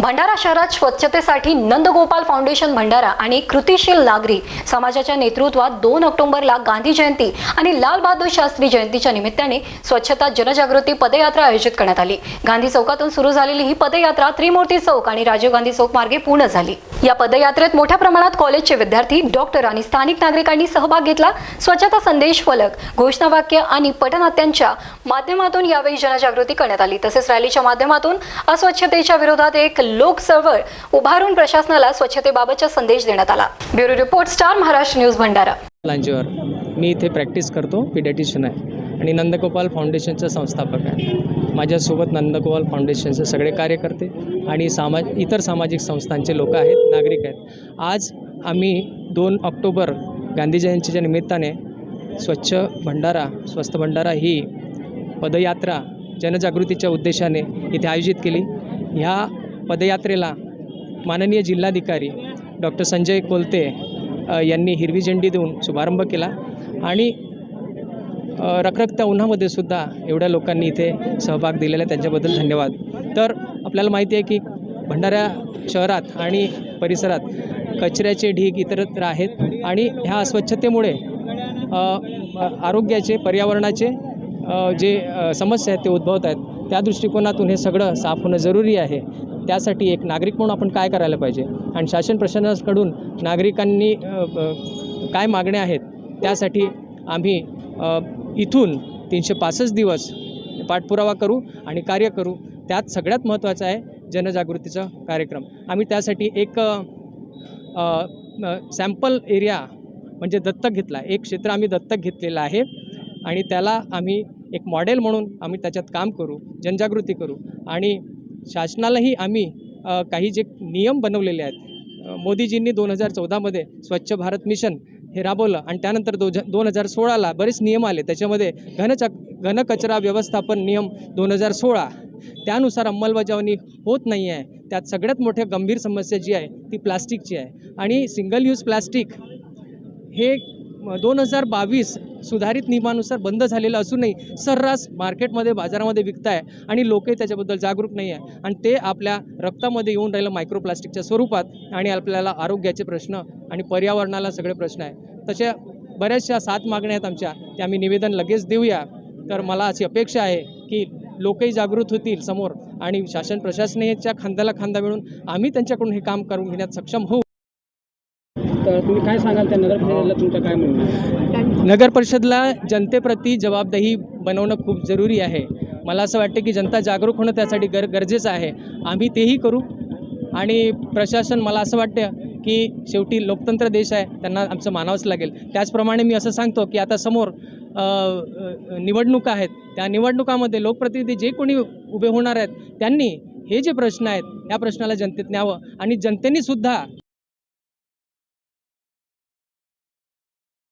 भंडारा शहरात स्वच्छतेसाठी नंदगोपाल फाउंडेशन भंडारा आणि कृतिशील नागरी समाजाच्या नेतृत्वात दोन ऑक्टोबरला गांधी जयंती आणि लाल बहादूर शास्त्री जयंतीच्या निमित्ताने स्वच्छता जनजागृती पदयात्रा आयोजित करण्यात आली. गांधी चौकातून सुरू झालेली ही पदयात्रा त्रिमूर्ती चौक आणि राजीव गांधी चौक मार्गे पूर्ण झाली. या पदयात्रेत मोठ्या प्रमाणात कॉलेजचे विद्यार्थी डॉक्टर आणि स्थानिक नागरिकांनी सहभाग घेतला. स्वच्छता संदेश फलक घोषणावाक्य आणि पटनात्यांच्या माध्यमातून यावेळी जनजागृती करण्यात आली. तसेच रॅलीच्या माध्यमातून अस्वच्छतेच्या विरोधात एक लोक चळवळ उभारून प्रशासनाला स्वच्छतेबाबतचा संदेश देण्यात आला. Bureau report star Maharashtra news Bhandara. Lanjewar. मी इथे प्रॅक्टिस करतो पिडॅटिशियन आहे. आणि नंदगोपाल फाउंडेशनचा संस्थापक आहे. माझ्यासोबत नंदगोपाल फाउंडेशनचे सगळे कार्यकर्ते आणि सामाज इतर सामाजिक संस्थांचे लोक आहेत नागरिक आहेत. आज आम्ही दोन ऑक्टोबर गांधी जयंतीच्या निमित्ताने स्वच्छ भंडारा स्वस्थ भंडारा ही पदयात्रा जनजागृतीच्या उद्देशाने इथे आयोजित केली. ह्या पदयात्रेला माननीय जिल्हाधिकारी डॉक्टर संजय कोलते यांनी हिरवी झेंडी देऊन शुभारंभ केला. आणि रखरखत्या उन्हामध्ये सुद्धा एवढ्या लोकांनी इथे सहभाग दिलेला आहे. त्यांच्याबद्दल धन्यवाद. तर आपल्याला माहिती आहे की भंडारा शहरात आणि परिसरात कचऱ्याचे ढीग इतरत्र आहेत आणि ह्या अस्वच्छतेमुळे आरोग्याचे पर्यावरणाचे जे समस्या आहेत ते उद्भवत आहेत. त्या दृष्टिकोनातून हे सगळं साफ होणं जरुरी आहे. त्यासाठी एक नागरिक म्हणून आपण काय करायला पाहिजे? आणि शासन प्रशासनाकडून नागरिकांनी काय मागण्या आहेत? त्यासाठी आम्ही इथून तीनशे पासष्ट दिवस पाठपुरावा करू आणि कार्य करू. त्यात सगळ्यात महत्त्वाचं आहे जनजागृतीचा कार्यक्रम. आम्ही त्यासाठी एक सॅम्पल एरिया म्हणजे दत्तक घेतला. एक क्षेत्र आम्ही दत्तक घेतलेलं आहे आणि त्याला आम्ही एक मॉडेल म्हणून आम्ही त्याच्यात काम करू जनजागृती करू. आणि शासनालाही आम्ही काही जे नियम बनवलेले आहेत मोदीजींनी दोन हजार चौदामध्ये स्वच्छ भारत मिशन हे राबवलं आणि त्यानंतर दो दोन हजार सोळाला बरेच नियम आले. त्याच्यामध्ये घनचक घनकचरा व्यवस्थापन नियम दोन हजार सोळा त्यानुसार अंमलबजावणी होत नाही आहे. त्यात सगळ्यात मोठ्या गंभीर समस्या जी आहे ती प्लास्टिकची आहे. आणि सिंगल यूज प्लास्टिक हे दोन हजार बावीस सुधारित नियमानुसार बंद झालेलं असूनही सर्रास मार्केटमध्ये बाजारामध्ये विकताय आणि लोकही त्याच्याबद्दल जागरूक नाही आहे आणि ते आपल्या रक्तामध्ये येऊन राहिलं मायक्रोप्लास्टिकच्या स्वरूपात आणि आपल्याला आरोग्याचे प्रश्न आणि पर्यावरणाला सगळे प्रश्न आहे तशा बऱ्याचशा सात मागण्या आहेत आमच्या त्या आम्ही निवेदन लगेच देऊया. तर मला अशी अपेक्षा आहे की लोकही जागृत होतील समोर आणि शासन प्रशासनाच्या खांद्याला खांदा मिळून आम्ही त्यांच्याकडून हे काम करून घेण्यात सक्षम होऊ. तर तुम्ही काय सांगाल त्या नगर परिषदेला? तुमचं काय म्हणणं नगर परिषदला जनतेप्रती जबाबदारी बनवणं खूप जरुरी आहे. मला असं वाटतं की जनता जागरूक होणं त्यासाठी गर गरजेचं आहे. आम्ही तेही करू. आणि प्रशासन मला असं वाटतं की शेवटी लोकतंत्र देश आहे त्यांना आमचं मानावंच लागेल. त्याचप्रमाणे मी असं सांगतो की आता समोर निवडणुका आहेत. त्या निवडणुकामध्ये लोकप्रतिनिधी जे कोणी उभे होणार आहेत त्यांनी हे जे प्रश्न आहेत या प्रश्नाला जनतेत न्यावं. आणि जनतेनीसुद्धा